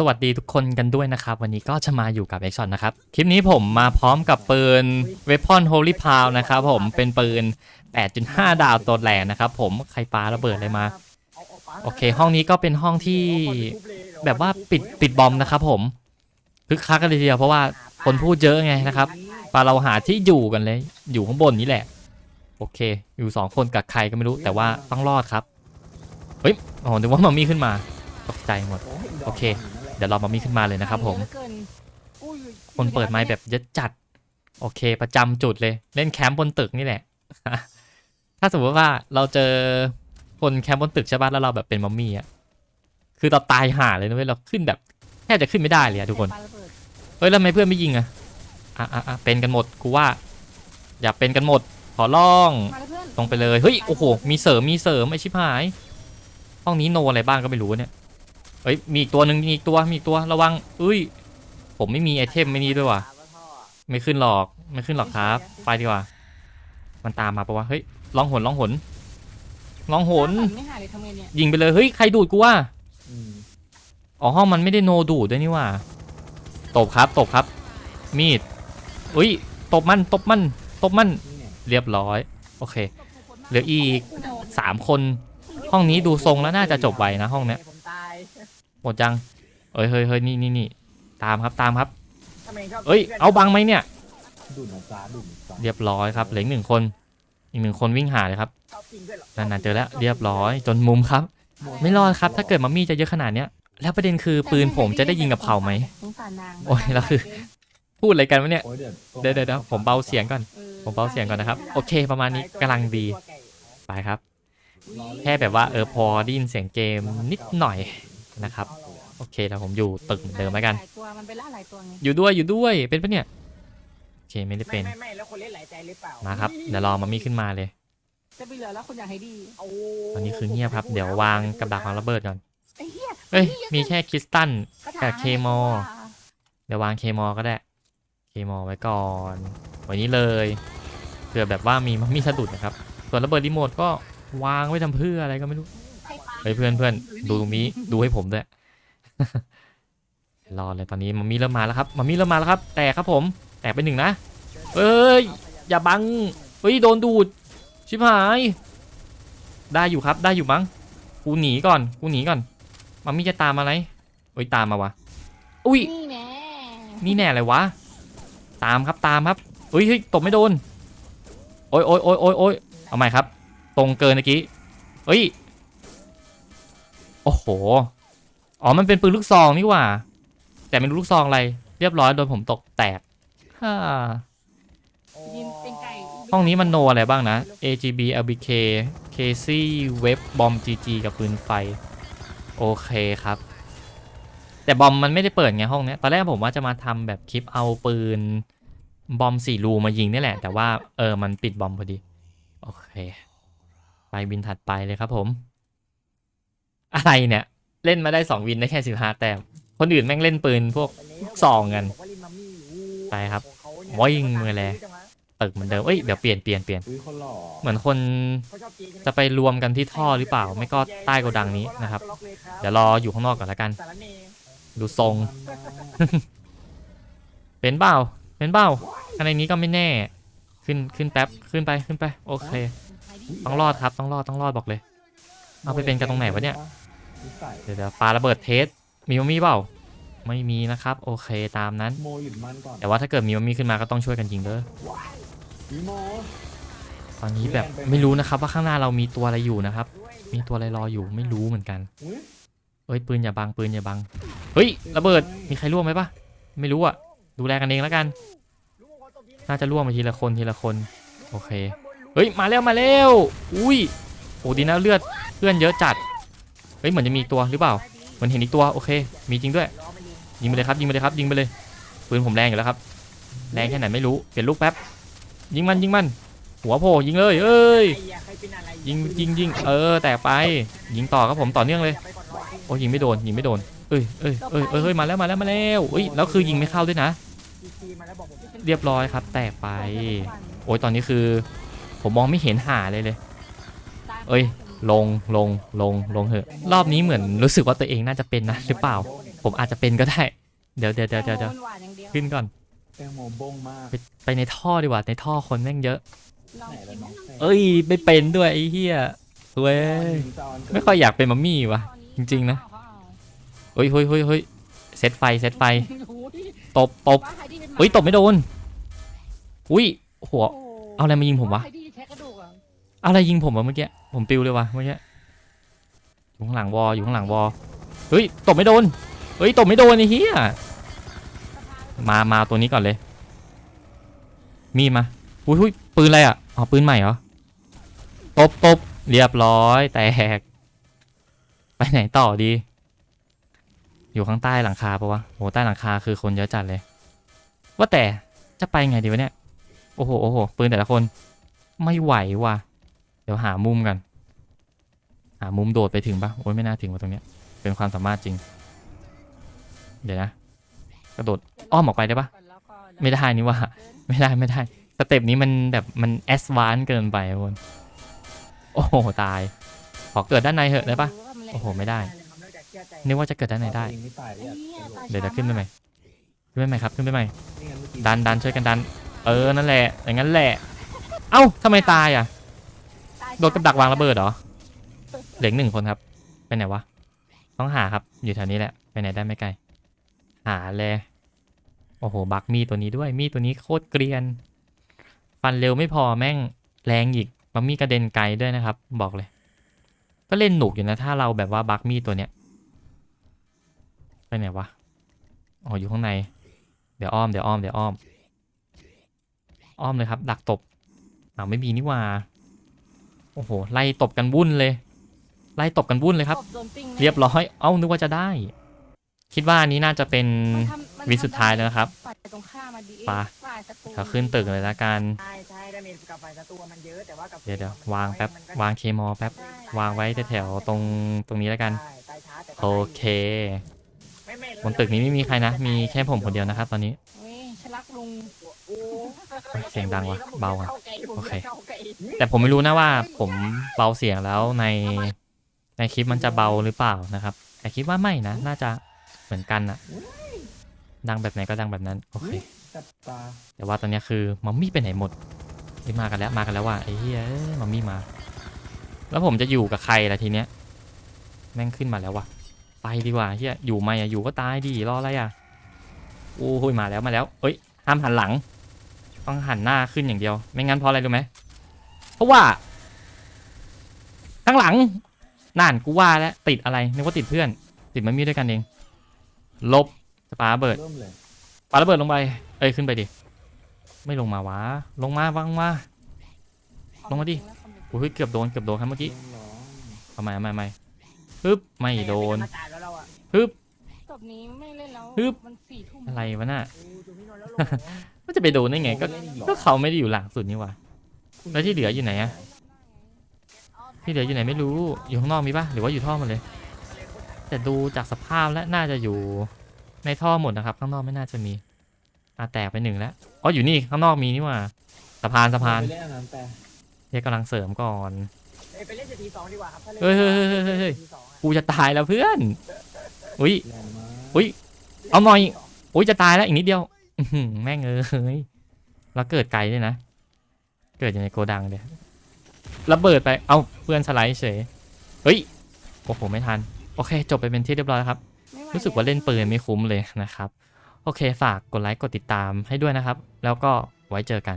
สวัสดีทุกคนกันด้วยนะครับ วันนี้ก็จะมาอยู่กับ a อ t นนะครับ คลิปนี้ผมมาพร้อมกับปืน Weapon Holy p o w นะครับผมเป็นปืน 8.5 ดาวตัวแรงนะครับผมใครปาระเบิดอะไรมา โอเค ห้องนี้ก็เป็นห้องที่แบบว่าปิดปิดบอมนะครับผมคึกคักกันเลยทีเดียวเพราะว่าคนพูดเยอะไงนะครับปาเราหาที่อยู่กันเลย อยู่ข้างบนนี้แหละ โอเค อยู่สองคนกับใครก็ไม่รู้แต่ว่าต้องรอดครับเฮ้ยอ๋อนึกว่ามัมมี่ขึ้นมาตกใจหมดโอเค เดี๋ยวเรามามีขึ้นมาเลยนะครับผม คนเปิดไม้แบบยัดจัด โอเคประจำจุดเลย เล่นแคมป์บนตึกนี่แหละ ถ้าสมมติว่าเราเจอคนแคมป์บนตึกใช่ป่ะแล้วเราแบบเป็นมัมมี่อะ คือเราตายห่าเลยนะเว้ยเราขึ้นแบบแทบจะขึ้นไม่ได้เลยอะทุกคน เฮ้ยแล้วทำไมเพื่อนไม่ยิงอะอะอะอะเป็นกันหมดกูว่า อย่าเป็นกันหมด ขอร้อง ตรงไปเลย เฮ้ย โอ้โห มีเสริม มีเสริมไอชิบหาย ห้องนี้โนอะไรบ้างก็ไม่รู้เนี่ย เฮ้ยมีอีกตัวหนึ่งมีอีกตัวมีอีกตัวระวังอุ้ย ผมไม่มีไอเทมไม่นี้ด้วยว่ะไม่ขึ้นหรอกไม่ขึ้นหรอกครับ ไปดีกว่า มันตามมาปะวะเฮ้ยลองหนลองหนลองหนไม่หาเลยทำไงเนี่ยยิงไปเลยเฮ้ยใครดูดกูวะอ๋อห้องมันไม่ได้โนดูดด้วยนี่ว่ะตบครับตบครับ มีดอุ้ยตบมันตบมันตบมันเรียบร้อย โอเค เหลืออีกสามคน ห้องนี้ดูทรงแล้วน่าจะจบไวนะห้องเนี้ยผ มตายหมดยังเอ้ยเฮ้ยเฮ้ยนี่นี่นี่ตามครับตามครับทำไมชอบเอ้ยเอาบังไหมเนี่ยดุนนะจ๊ะดุนนะจ๊ะเรียบร้อยครับเหลืออีกหนึ่งคน อีกหนึ่งคนวิ่งหาเลยครับชอบจริงด้วยเหรอนั่นๆเจอแล้วเรียบร้อยจนมุมครับ ไม่รอดครับ ถ้าเกิดมัมมี่จะเยอะขนาดเนี้ยแล้วประเด็นคือปืนผมจะได้ยิงกับเผาไหมสงสารนางโอ้ยแล้วคือ พูดอะไรกันวะเนี่ยโอ้ยเดี๋ยวเดี๋ยวเดี๋ยวเดี๋ยวผมเบาเสียงก่อน ผมเบาเสียงก่อนนะครับ โอเค ประมาณนี้กำลังดีไปครับ แค่แบบว่าเออพอได้ยินเสียงเกมนิดหน่อย นะครับโอเคแล้วผมอยู่ตึกเหมือนเดิมแล้วกันหลายตัวมันเป็นล่าหลายตัวไงอยู่ด้วยอยู่ด้วยเป็นปะเนี่ยโอเคไม่ได้เป็นไม่ไม่แล้วคนเล่นหลายใจหรือเปล่ามาครับเดี๋ยวรอมัมมี่ขึ้นมาเลย จะไปเหลือแล้วคนอยากให้ดีโอ้ตอนนี้คือเงียบครับ เดี๋ยววางกับดักวางระเบิดก่อนไอ้เหี้ยเอ้ยมีแค่คริสตัลกระถางกับเคมอเดี๋ยววางเคมอก็ได้เคมอไว้ก่อนไวันนี้เลยเผื่อแบบว่ามีมัมมี่สะดุดนะครับ ส่วนระเบิดรีโมทก็วางไว้ทำเพื่ออะไรก็ไม่รู้เฮ้ยเพื่อนเพื่อนดูตรงนี้ดูให้ผมด้วยรอเลยตอนนี้มัมมี่เริ่มมาแล้วครับมัมมี่เริ่มมาแล้วครับ แตกครับผม แตกไปหนึ่งนะเอ้ยอย่าบังเฮ้ยโดนดูดชิบหาย ได้อยู่ครับได้อยู่มั้งกูหนีก่อนกูหนีก่อนมัมมี่จะตามมาไหมเอ้ยตามมาวะอุ้ยนี่แน่นี่แน่เลยวะตามครับตามครับเฮ้ยเฮ้ยตบไม่โดนโอ้ยโอ้ยโอ้ยโอ้ยโอ้ยเอาใหม่ครับ ตรงเกินเมื่อกี้เฮ้ย โอ้โห อ๋อ มันเป็นปืนลูกซองนี่หว่า แต่ไม่รู้ลูกซองอะไร เรียบร้อยโดนผมตกแตกฮ่ายินเป็นไก่ห้องนี้มันโนอะไรบ้างนะ AGB LBK KC Web Bomb GG กับปืนไฟ โอเคครับ แต่บอมมันไม่ได้เปิดไงห้องเนี้ยตอนแรกผมว่าจะมาทำแบบคลิปเอาปืน บอมสี่รูมายิงนี่แหละ แต่ว่าเออมันปิดบอมพอดี โอเค ไปวินถัดไปเลยครับผม อะไรเนี่ย เล่นมาได้สองวินได้แค่สิบห้าแต้ม คนอื่นแม่งเล่นปืนพวกซองกันไปครับวิ่งมือแลตึกเหมือนเดิมเอ้ยเดี๋ยวเปลี่ยนเปลี่ยนเปลี่ยนเหมือนคนจะไปรวมกันที่ท่อหรือเปล่า ไม่ก็ใต้โกดังนี้นะครับ เดี๋ยวรออยู่ข้างนอกก่อนละกัน ดูทรง เป็นเปล่าเป็นเปล่าข้างในนี้ก็ไม่แน่ ขึ้นขึ้นแป๊บขึ้นไปขึ้นไป โอเค ต้องรอดครับต้องรอดต้องรอดบอกเลย เอาไปเป็นกันตรงไหนวะเนี่ยนิสัยเดี๋ยวเดี๋ยวปาระเบิดเทส มีมัมมี่เปล่า ไม่มีนะครับ โอเคตามนั้น โมหยุดมันก่อนแต่ว่าถ้าเกิดมีมัมมี่ขึ้นมาก็ต้องช่วยกันยิงเด้อพี่โมตอนนี้แบบไม่รู้นะครับว่าข้างหน้าเรามีตัวอะไรอยู่นะครับ มีตัวอะไรรออยู่ไม่รู้เหมือนกัน อุ้ยเอ้ยปืนอย่าบังปืนอย่าบัง เฮ้ยระเบิดมีใครร่วงไหมปะไม่รู้อะดูแลกันเองแล้วกัน น่าจะร่วงไปทีละคนทีละคน โอเค เฮ้ยมาแล้วมาแล้ว อุ้ยโอ้ดีนะเลือด เพื่อนเยอะจัด เฮ้ยเหมือนจะมีอีกตัวหรือเปล่า เหมือนเห็นอีกตัวโอเค มีจริงด้วย ยิงไปเลยครับยิงไปเลยครับยิงไปเลย ปืนผมแรงอยู่แล้วครับ แรงแค่ไหนไม่รู้ เปลี่ยนลูกแป๊บ ยิงมันยิงมัน หัวโผล่ยิงเลย เอ้ย ยิงยิงยิงเออ แตกไป ยิงต่อครับผมต่อเนื่องเลย โอ้ยิงไม่โดนยิงไม่โดน เอ้ยเอ้ยเอ้ยเอ้ยมาแล้วมาแล้วมาแล้วเอ้ยแล้วคือยิงไม่เข้าด้วยนะ เรียบร้อยครับ แตกไป โอ้ยตอนนี้คือ ผมมองไม่เห็นหาเลยเลย เอ้ย ลงลงลงลงเหอะรอบนี้เหมือนรู้สึกว่าตัวเองน่าจะเป็นนะหรือเปล่าผผมอาจจะเป็นก็ได้เดี๋ยวเดี๋ยวเดี๋ยวเดี๋ยวเดี๋ยวมันหวานอย่างเดียวขึ้นก่อนแตงโมบงมากไปไปในท่อดีกว่าในท่อคนแม่งเยอะ ลองไหนกิละนน้องแตงเอ้ยไม่เป็นด้วยไอ้เหี้ยเว้ยไม่ค่อยอยากเป็นมัมมี่ว่ะจริงๆนะเฮ้ยเฮ้ยเฮ้ยเฮ้ยเซตไฟเซตไฟรู้ดิตบตบว่าใครที่เป็นหมาเฮ้ยตบไม่โดนอุ้ยหัวโอ้โหเอาอะไรมายิงผมวะ ใคร อะไรยิงผมวะเมื่อกี้ผมปิวเลยวะเมื่อกี้อยู่ข้างหลังวออยู่ข้างหลังวอเฮ้ยตบไม่โดนเฮ้ยตบไม่โดนไอ้เหี้ยมามาตัวนี้ก่อนเลย มีมาอุ้ยอุ้ยปืนอะไรอะอ๋อปืนใหม่เหรอตบตบเรียบร้อยแตก ไปไหนต่อดี อยู่ข้างใต้หลังคาปะวะโหใต้หลังคาคือคนเยอะจัดเลย ว่าแต่จะไปไงดีวะเนี่ยโอ้โหโอ้โหปืนแต่ละคน ไม่ไหวว่ะ เดี๋ยวหามุมกัน หามุมโดดไปถึงปะโอ้ยไม่น่าถึงว่ะตรงเนี้ย เป็นความสามารถจริง เดี๋ยวนะ กระโดดอ้อมออกไปได้ปะไม่ได้นี่ว่า ไม่ได้ไม่ได้สเต็ปนี้มันแบบมันแอสวานเกินไปคนโอ้โหตาย ขอเกิดด้านในเหอะได้ปะโอ้โหไม่ได้นึกว่าจะเกิดด้านในได้ เดี๋ยวจะขึ้นไปใหมขึ้นไปใหมครับขึ้นไปใหมดันดันช่วยกันดัน เออนั่นแหละอย่างนั้นแหละ เอ้าทำไมตายอะ โดนกับดักวางระเบิดเหรอ เหลืออกหนึ่งคนครับ ไปไหนวะ ต้องหาครับ อยู่แถวนี้แหละ ไปไหนได้ไม่ไกล หาเลย โอ้โห บักมีตัวนี้ด้วย มีตัวนี้โคตรเกรียน ฟันเร็วไม่พอแม่งแรงอีกบักมีกระเด็นไกลด้วยนะครับ บอกเลย ก็เล่นหนุกอยู่นะถ้าเราแบบว่าบักมีตัวเนี้ย ไปไหนวะ อ๋อ อยู่ข้างใน เดี๋ยวอ้อม เดี๋ยวอ้อม เดี๋ยวอ้อม อ้อมเลยครับ ดักตบอ้าวไม่มีนี่ว่า โอ้โห ไล่ตบกันวุ่นเลย ไล่ตบกันวุ่นเลยครับตโดนปิ้งแน่เรียบร้อย เอ้า นึกว่าจะได้ คิดว่าอันนี้น่าจะเป็นมันทำมันวิสุดท้ายแล้วนะครับฝ่ายตรงข้ามมาดีปะฝ่ายศัตรูเขาขึ้นตึกเลยละกันใช่ใช่ดาเมจกับไฟศัตรูมันเยอะแต่ว่ากับเดี๋ยวเดี๋ยวมันวางน้อยแป๊บมันก็วางเคมอลแป๊บใช่วางไว้แถวๆตรงตรงนี้แล้วกันใช่ตายช้าแต่ก็โอเคไม่ไม่บนตึกนี้ไม่มีใครนะ มีแค่ผมคนเดียวนะครับตอนนี้เฮ้ยฉัน รักลุงโอ้เสียงดังวะเบาอะเข้าไกลผมโอเคเข้าไกลแต่ผมไม่รู้นะว่า ผมเบาเสียงแล้วในในคลิปมันจะเบาหรือเปล่านะครับ แต่คิดว่าไม่นะ น่าจะเหมือนกันอะดังแบบไหนก็ดังแบบนั้นโอเคจับตาแต่ว่าตอนเนี้ยคือมัมมี่ไปไหนหมดนี่มากันแล้วมากันแล้วว่ะไอ้เหี้ยเอ้ยมัมมี่มา แล้วผมจะอยู่กับใครล่ะทีเนี้ยแม่งขึ้นมาแล้วว่ะไปดีกว่าเฮียอยู่ไหมอะอยู่ก็ตายดิรออะไรอะโอ้ยมาแล้วมาแล้ว เอ้ย ห้ามหันหลัง ต้องหันหน้าขึ้นอย่างเดียว ไม่งั้นเพราะอะไรรู้ไหมเพราะว่า ข้างหลังนั่นกูว่าแล้วติดอะไรนึกว่าติดเพื่อน ติดมัมมี่ด้วยกันเอง ลบสปาระเบิดเริ่มเลยปาระเบิดลงไป เอ้ยขึ้นไปดิไม่ลงมาวะลงมาวังมาลงมาดิโอ้ยเกือบโดนเกือบโดนครับเมื่อกี้เริ่มร้องทำไมทำไมทำไมฮึบไม่โดนมาตาย แล้วเราอะฮึบจบนี้ไม่เล่นแล้วฮึบ มันสี่ทุ่มอะไรวะน่ะโอ้จูพี่นนท์แล้วโหลมันจะไปโดนได้ไงก็เล่นอีหรอก็เขาไม่ได้อยู่หลังสุดนี่หว่าแล้วที่เหลืออยู่ไหนอะที่เหลืออยู่ไหนไม่รู้อยู่ข้างนอกมีปะหรือว่าอยู่ท่อหมดเลย แต่ดูจากสภาพแล้วน่าจะอยู่ในท่อหมดนะครับ ข้างนอกไม่น่าจะมีอะแตกไปหนึ่งแล้วอ๋ออยู่นี่ข้างนอกมีนี่หว่าสะพานสะพานไปเล่นอันนั้นแต่เรียกกำลังเสริมก่อนเอ้ยไปเล่นเจทีสองดีกว่าครับถ้าเล่นเฮ้ยเฮ้ยเฮ้ยเฮ้ยเฮ้ยทีสองอะกูจะตายแล้วเพื่อนอุ้ยแรงมาก อุ๊ยเอาหน่อย อุ้ยจะตายแล้วอีกนิดเดียวอื้อหือแม่งเอ้ยแล้วเกิดไกลด้วยนะ เกิดอยู่ในโกดังเดียระเบิดไป เอ้าเพื่อนสไลด์เฉย เฮ้ย โอ้โห ไม่ทัน โอเค จบไปเป็นที่เรียบร้อยแล้วครับไม่ไหรู้สึกว่าเล่นปืนไม่คุ้มเลยนะครับ โอเค ฝากกดไลค์ กดติดตามให้ด้วยนะครับ แล้วก็ไว้เจอกัน